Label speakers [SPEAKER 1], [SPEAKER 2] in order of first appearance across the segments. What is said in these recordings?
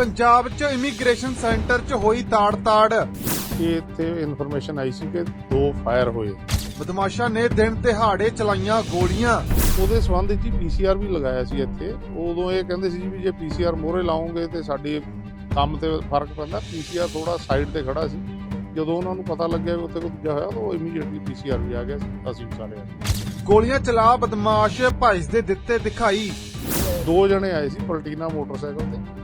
[SPEAKER 1] ਪੰਜਾਬ 'ਚ immigration centre 'ਚ ਹੋਈ ਤਾੜ-ਤਾੜ।
[SPEAKER 2] ਕਿ ਇੱਥੇ ਇਨਫੋਰਮੇਸ਼ਨ ਆਈ ਸੀ ਕਿ ਦੋ ਫਾਇਰ ਹੋਏ।
[SPEAKER 1] ਬਦਮਾਸ਼ਾਂ ਨੇ ਦਿਨ ਦਿਹਾੜੇ ਚਲਾਈਆਂ ਗੋਲੀਆਂ।
[SPEAKER 2] ਉਹਦੇ ਸੰਬੰਧ ਵਿੱਚ ਪੀਸੀਆਰ ਵੀ ਲਗਾਇਆ ਸੀ ਇੱਥੇ। ਉਦੋਂ ਇਹ ਕਹਿੰਦੇ ਸੀ ਜੀ ਵੀ ਜੇ ਪੀਸੀਆਰ ਮੋਹਰੇ ਲਾਉਂਗੇ ਤੇ ਸਾਡੀ ਕੰਮ ਤੇ ਫ਼ਰਕ ਪੈਂਦਾ। ਪੀਸੀਆਰ ਥੋੜਾ ਸਾਈਡ ਤੇ ਖੜਾ ਸੀ। ਜਦੋਂ ਉਹਨਾਂ ਨੂੰ ਪਤਾ ਲੱਗਿਆ ਵੀ ਉੱਥੇ ਕੋਈ ਦੂਜਾ ਹੋਇਆ ਤਾਂ ਉਹ ਇਮੀਡੀਏਟਲੀ ਪੀਸੀਆਰ ਵੀ ਆ ਗਿਆ ਸੀ, ਅਸੀਂ ਵੀ ਸਾਰੇ ਆ ਗਏ।
[SPEAKER 1] ਗੋਲੀਆਂ ਚਲਾ ਬਦਮਾਸ਼ ਭੱਜਦੇ ਦਿੱਤੇ ਦਿਖਾਈ।
[SPEAKER 2] ਦੋ ਜਣੇ ਆਏ ਸੀ ਪਲਟੀਨਾ ਮੋਟਰਸਾਈਕਲ ਤੇ।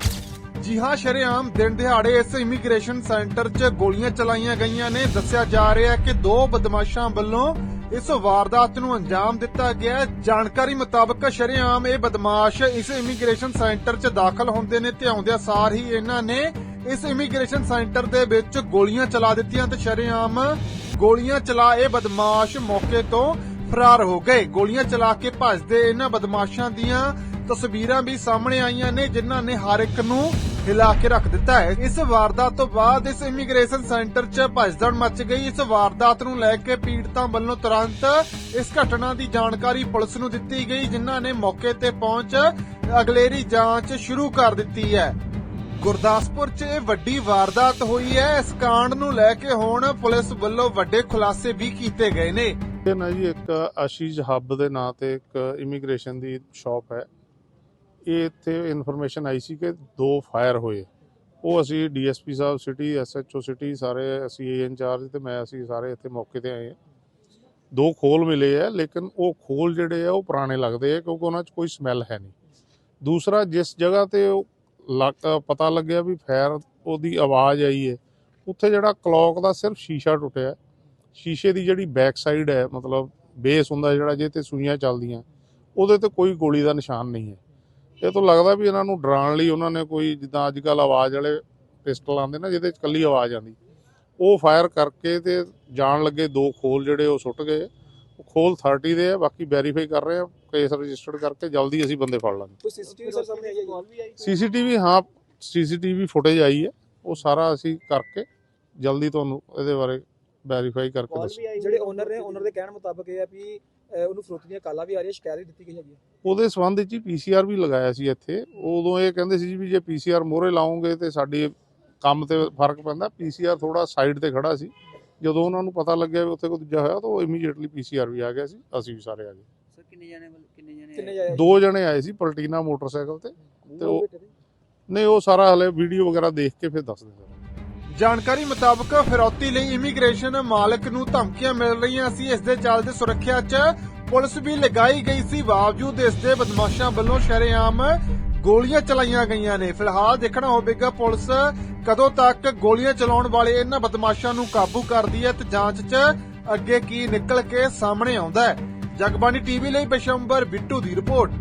[SPEAKER 1] ਜੀ ਹਾਂ, ਸ਼ਰੇਆਮ ਦਿਨ ਦਿਹਾੜੇ ਇਸ ਇਮੀਗ੍ਰੇਸ਼ਨ ਸੈਂਟਰ 'ਚ ਗੋਲੀਆਂ ਚਲਾਈਆਂ ਗਈਆਂ ਨੇ। ਦੱਸਿਆ ਜਾ ਰਿਹਾ ਹੈ ਕਿ ਦੋ ਬਦਮਾਸ਼ਾਂ ਵੱਲੋਂ ਇਸ ਵਾਰਦਾਤ ਨੂੰ ਅੰਜਾਮ ਦਿੱਤਾ ਗਿਆ ਜਾਣਕਾਰੀ ਮੁਤਾਬਕ ਸ਼ਰੇਆਮ ਇਹ ਬਦਮਾਸ਼ ਇਸ ਇਮੀਗ੍ਰੇਸ਼ਨ ਸੈਂਟਰ 'ਚ ਦਾਖਲ ਹੁੰਦੇ ਨੇ ਤੇ ਆਉਂਦਿਆਂ ਸਾਰ ਹੀ ਇਹਨਾਂ ਨੇ ਇਸ ਇਮੀਗ੍ਰੇਸ਼ਨ ਸੈਂਟਰ ਦੇ ਵਿੱਚ ਗੋਲੀਆਂ ਚਲਾ ਦਿੱਤੀਆਂ ਤੇ ਸ਼ਰੇਆਮ ਗੋਲੀਆਂ ਚਲਾ ਇਹ ਬਦਮਾਸ਼ ਮੌਕੇ ਤੋਂ ਫਰਾਰ ਹੋ ਗਏ। ਗੋਲੀਆਂ ਚਲਾ ਕੇ ਭੱਜਦੇ ਇਹਨਾਂ ਬਦਮਾਸ਼ਾਂ ਦੀਆਂ ਤਸਵੀਰਾਂ ਵੀ ਸਾਹਮਣੇ ਆਈਆਂ ਨੇ, ਜਿਨ੍ਹਾਂ ਨੇ ਹਰ ਇੱਕ ਨੂੰ ਹਿਲਾ ਕੇ ਰੱਖ ਦਿੱਤਾ ਹੈ। ਇਸ ਵਾਰਦਾਤ ਤੋਂ ਬਾਅਦ ਇਸ ਇਮੀਗ੍ਰੇਸ਼ਨ ਸੈਂਟਰ 'ਚ ਭਜਦੜ ਮਚ ਗਈ। ਇਸ ਵਾਰਦਾਤ ਨੂੰ ਲੈ ਕੇ ਪੀੜਤਾਂ ਵੱਲੋਂ ਤੁਰੰਤ ਇਸ ਘਟਨਾ ਦੀ ਜਾਣਕਾਰੀ ਪੁਲਿਸ ਨੂੰ ਦਿੱਤੀ ਗਈ, ਜਿਨ੍ਹਾਂ ਨੇ ਮੌਕੇ ਤੇ ਪਹੁੰਚ ਅਗਲੇਰੀ ਜਾਂਚ ਸ਼ੁਰੂ ਕਰ ਦਿੱਤੀ ਹੈ। ਗੁਰਦਾਸਪੁਰ 'ਚ ਇਹ ਵੱਡੀ ਵਾਰਦਾਤ ਹੋਈ ਹੈ। ਇਸ ਕਾਂਡ ਨੂੰ ਲੈ ਕੇ ਹੁਣ ਪੁਲਿਸ ਵੱਲੋਂ ਵੱਡੇ ਖੁਲਾਸੇ ਵੀ ਕੀਤੇ ਗਏ ਨੇ।
[SPEAKER 2] ਇਹ ਨਾ ਜੀ ਇੱਕ ਆਸ਼ੀਜ ਹੱਬ ਦੇ ਨਾਂ ਤੇ ਇੱਕ ਇਮੀਗ੍ਰੇਸ਼ਨ ਦੀ ਸ਼ਾਪ ਹੈ। ਇਹ ਇੱਥੇ ਇਨਫੋਰਮੇਸ਼ਨ ਆਈ ਸੀ ਕਿ ਦੋ ਫਾਇਰ ਹੋਏ। ਉਹ ਅਸੀਂ ਡੀਐਸਪੀ ਸਾਹਿਬ ਸਿਟੀ ਐਸਐਚਓ ਸਿਟੀ ਸਾਰੇ ਅਸੀਂ ਏ ਇੰਚਾਰਜ ਤੇ ਮੈਂ ਅਸੀਂ ਸਾਰੇ ਇੱਥੇ ਮੌਕੇ ਤੇ ਆਏ ਹਾਂ। ਦੋ ਖੋਲ ਮਿਲੇ ਆ, ਲੇਕਿਨ ਉਹ ਖੋਲ ਜਿਹੜੇ ਆ ਉਹ ਪੁਰਾਣੇ ਲੱਗਦੇ ਆ ਕਿਉਂਕਿ ਉਹਨਾਂ 'ਚ ਕੋਈ ਸਮੈਲ ਹੈ ਨਹੀਂ। ਦੂਸਰਾ, ਜਿਸ ਜਗ੍ਹਾ ਤੇ ਉਹ ਲੱਗ- ਪਤਾ ਲੱਗਿਆ ਵੀ ਫਾਇਰ ਉਹਦੀ ਆਵਾਜ਼ ਆਈ ਹੈ, ਉੱਥੇ ਜਿਹੜਾ ਕਲੌਕ ਦਾ ਸਿਰਫ ਸ਼ੀਸ਼ਾ ਟੁੱਟਿਆ। ਸ਼ੀਸ਼ੇ ਦੀ ਜਿਹੜੀ ਬੈਕ ਸਾਈਡ ਹੈ, ਮਤਲਬ ਬੇਸ ਹੁੰਦਾ ਜਿਹੜਾ ਜਿਹਦੇ ਤੇ ਸੂਈਆਂ ਚੱਲਦੀਆਂ, ਉਹਦੇ ਤੇ ਕੋਈ ਗੋਲੀ ਦਾ ਨਿਸ਼ਾਨ ਨਹੀਂ ਹੈ। ਇਹ ਤੋਂ ਲੱਗਦਾ ਵੀ ਇਹਨਾਂ ਨੂੰ ਡਰਾਉਣ ਲਈ ਉਹਨਾਂ ਨੇ ਕੋਈ ਜਿੱਦਾਂ ਅੱਜ ਕੱਲ ਆਵਾਜ਼ ਵਾਲੇ ਪਿਸਟਲ ਆਉਂਦੇ ਨਾ ਜਿਹਦੇ ਚ ਕੱਲੀ ਆਵਾਜ਼ ਆਉਂਦੀ। ਉਹ ਫਾਇਰ ਕਰਕੇ ਤੇ ਜਾਣ ਲੱਗੇ ਦੋ ਖੋਲ ਜਿਹੜੇ ਉਹ ਸੁੱਟ ਗਏ। ਉਹ ਖੋਲ 30 ਦੇ ਆ ਬਾਕੀ ਵੈਰੀਫਾਈ ਕਰ ਰਹੇ ਆ ਕੇਸ ਰਜਿਸਟਰਡ ਕਰਕੇ ਜਲਦੀ ਅਸੀਂ ਬੰਦੇ ਫੜ ਲਾਂਗੇ।
[SPEAKER 3] ਕੋਈ ਸੀਸੀਟੀਵੀ ਸਰ ਸਾਹਮਣੇ ਆਈ ਹੈ ਕਾਲ ਵੀ ਆਈ
[SPEAKER 2] ਸੀਸੀਟੀਵੀ ਹਾਂ ਸੀਸੀਟੀਵੀ ਫੁਟੇਜ ਆਈ ਹੈ। ਉਹ ਸਾਰਾ ਅਸੀਂ ਕਰਕੇ ਜਲਦੀ ਤੁਹਾਨੂੰ ਇਹਦੇ ਬਾਰੇ ਵੈਰੀਫਾਈ ਕਰਕੇ ਦੱਸਾਂ
[SPEAKER 3] ਜਿਹੜੇ ਓਨਰ ਨੇ ਓਨਰ ਦੇ ਕਹਿਣ ਮੁਤਾਬਕ ਇਹ ਹੈ ਵੀ ਉਹਨੂੰ ਫਰੋਤੀ ਦੀਆਂ ਕਾਲਾਂ ਵੀ ਆ ਰਹੀਆਂ ਸ਼ਿਕਾਇਤ ਦਿੱਤੀ ਗਈ ਹੈਗੀ ਹੈ।
[SPEAKER 2] ਉਹਦੇ ਸੰਬੰਧ ਵਿੱਚ ਪੀਸੀਆਰ ਵੀ ਲਗਾਇਆ ਸੀ ਇੱਥੇ। ਉਦੋਂ ਇਹ ਕਹਿੰਦੇ ਸੀ ਜੀ ਵੀ ਜੇ ਪੀਸੀਆਰ ਮੋਹਰੇ ਲਾਉਂਗੇ ਤੇ ਸਾਡੀ ਕੰਮ ਤੇ ਫ਼ਰਕ ਪੈਂਦਾ। ਪੀਸੀਆਰ ਥੋੜਾ ਸਾਈਡ ਤੇ ਖੜਾ ਸੀ। ਜਦੋਂ ਉਹਨਾਂ ਨੂੰ ਪਤਾ ਲੱਗਿਆ ਵੀ ਉੱਥੇ ਕੋਈ ਦੂਜਾ ਹੋਇਆ ਤਾਂ ਉਹ ਇਮੀਡੀਏਟਲੀ ਪੀਸੀਆਰ ਵੀ ਆ ਗਿਆ ਸੀ। ਅਸੀਂ ਵੀ ਸਾਰੇ ਆ ਗਏ।
[SPEAKER 4] ਸਰ ਕਿੰਨੇ ਜਣੇ ਵੱਲ- ਕਿੰਨੇ ਜਣੇ
[SPEAKER 3] ਕਿੰਨੇ
[SPEAKER 4] ਆਏ?
[SPEAKER 3] ਜਾਏ
[SPEAKER 2] ਦੋ ਜਣੇ ਆਏ ਸੀ ਪਲਟੀਨਾ ਮੋਟਰਸਾਈਕਲ ਤੇ। ਤੇ ਉਹ ਨਹੀਂ ਉਹ ਸਾਰਾ ਹਲੇ ਵੀਡੀਓ ਵਗੈਰਾ ਦੇਖ ਕੇ ਫਿਰ ਦੱਸ ਦਿੰਦੇ
[SPEAKER 1] ਜਾਣਕਾਰੀ ਮੁਤਾਬਕ ਫਿਰੌਤੀ ਲਈ ਇਮੀਗ੍ਰੇਸ਼ਨ ਮਾਲਕ ਨੂੰ ਧਮਕੀਆਂ ਮਿਲ ਰਹੀਆਂ ਸੀ। ਇਸ ਦੇ ਚੱਲਦੇ ਸੁਰੱਖਿਆ 'ਚ ਪੁਲਿਸ ਵੀ ਲਗਾਈ ਗਈ ਸੀ। ਬਾਵਜੂਦ ਇਸ ਦੇ ਬਦਮਾਸ਼ਾਂ ਵੱਲੋਂ ਸ਼ਰੇਆਮ ਗੋਲੀਆਂ ਚਲਾਈਆਂ ਗਈਆਂ ਨੇ। ਫਿਲਹਾਲ ਦੇਖਣਾ ਹੋਵੇਗਾ ਪੁਲਿਸ ਕਦੋਂ ਤੱਕ ਗੋਲੀਆਂ ਚਲਾਉਣ ਵਾਲੇ ਇਹਨਾਂ ਬਦਮਾਸ਼ਾਂ ਨੂੰ ਕਾਬੂ ਕਰਦੀ ਹੈ ਤੇ ਜਾਂਚ 'ਚ ਅੱਗੇ ਕੀ ਨਿਕਲ ਕੇ ਸਾਹਮਣੇ ਆਉਂਦਾ ਹੈ। ਜਗਬਾਣੀ ਟੀਵੀ ਲਈ ਬਿਸ਼ੰਬਰ ਬਿੱਟੂ ਦੀ ਰਿਪੋਰਟ।